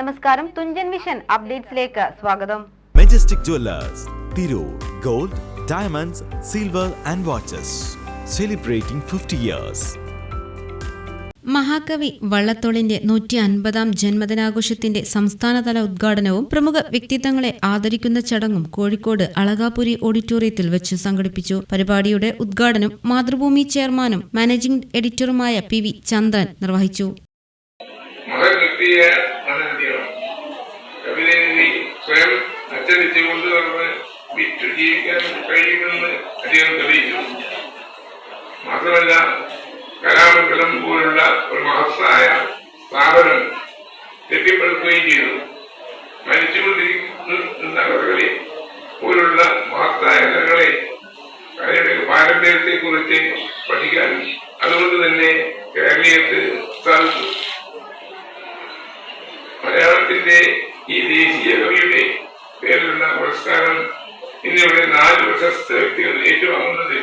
നമസ്കാരം. തുഞ്ചൻ വിഷൻ അപ്ഡേറ്റ്സിലേക്ക് സ്വാഗതം. Majestic Jewellers Tirur gold diamonds silver and watches celebrating fifty years മഹാകവി വള്ളത്തോളിന്റെ നൂറ്റി അൻപതാം ജന്മദിനാഘോഷത്തിന്റെ സംസ്ഥാനതല ഉദ്ഘാടനവും പ്രമുഖ വ്യക്തിത്വങ്ങളെ ആദരിക്കുന്ന ചടങ്ങും കോഴിക്കോട് അളകാപുരി ഓഡിറ്റോറിയത്തിൽ വെച്ച് സംഘടിപ്പിച്ചു. പരിപാടിയുടെ ഉദ്ഘാടനം മാതൃഭൂമി ചെയർമാനും മാനേജിംഗ് എഡിറ്ററുമായ പി വി ചന്ദ്രൻ നിർവഹിച്ചു. അച്ചടിച്ച് കൊണ്ടുവന്ന് വിറ്റു ജീവിക്കാൻ കഴിയുമെന്ന് അദ്ദേഹം തെളിയിച്ചു മാത്രമല്ല കലാമണ്ഡലം പോലുള്ള ഒരു മഹത്തായ സ്ഥാപനം കെട്ടിപ്പടുക്കുകയും ചെയ്തു. മരിച്ചുകൊണ്ടിരിക്കുന്ന കഥകളി പോലുള്ള മഹത്തായ കഥകളെ കലയുടെ പാരമ്പര്യത്തെ കുറിച്ച് പഠിക്കാൻ അതുകൊണ്ട് തന്നെ കേരളീയത്ത് സാധിച്ചു. മലയാളത്തിന്റെ ഈ ദേശീയ കവിയുടെ പേരിലുള്ള പുരസ്കാരം ഇന്നിവിടെ നാല് പ്രശസ്ത വ്യക്തികൾ ഏറ്റുവാങ്ങുന്നത്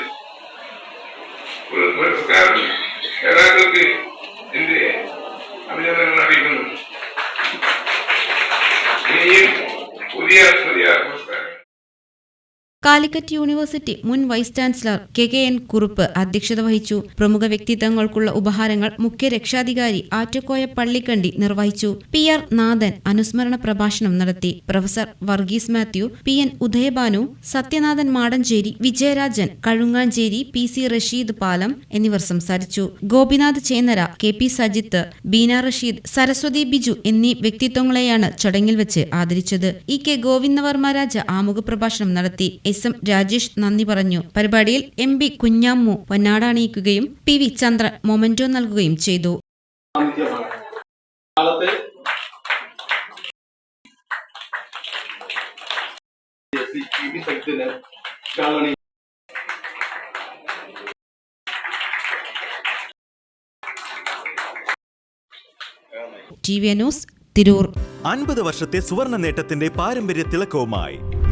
ഒരു പുരസ്കാരം നേതാക്കൾക്ക് എന്റെ അഭിനന്ദനങ്ങൾ അറിയിക്കുന്നു. ഇനിയും പുതിയ പുതിയ പുരസ്കാരങ്ങൾ കാലിക്കറ്റ് യൂണിവേഴ്സിറ്റി മുൻ vice chancellor K K N Kurup അധ്യക്ഷത വഹിച്ചു. പ്രമുഖ വ്യക്തിത്വങ്ങൾക്കുള്ള ഉപഹാരങ്ങൾ മുഖ്യ രക്ഷാധികാരി ആറ്റക്കോയ പള്ളിക്കണ്ടി നിർവഹിച്ചു. പി ആർ നാഥൻ അനുസ്മരണ പ്രഭാഷണം നടത്തി. Professor Varghese Mathew P N Udayabhanu Sathyanathan Madancheri Vijayarajan Kazhunganchery P C Rasheed Palam എന്നിവർ സംസാരിച്ചു. ഗോപിനാഥ് ചേന്നര കെ പി സജിത്ത് ബീന റഷീദ് സരസ്വതി ബിജു എന്നീ വ്യക്തിത്വങ്ങളെയാണ് ചടങ്ങിൽ വെച്ച് ആദരിച്ചത്. ഇ കെ ഗോവിന്ദവർമ്മ രാജ ആമുഖ പ്രഭാഷണം നടത്തി. എസ് എം രാജേഷ് നന്ദി പറഞ്ഞു. പരിപാടിയിൽ എം പി കുഞ്ഞാമ്മു പൊന്നാട അണിയിക്കുകയും പി വി ചന്ദ്രൻ മൊമെന്റോ നൽകുകയും ചെയ്തു. T news Tirur. അൻപത് വർഷത്തെ സുവർണ നേട്ടത്തിന്റെ പാരമ്പര്യ തിളക്കവുമായി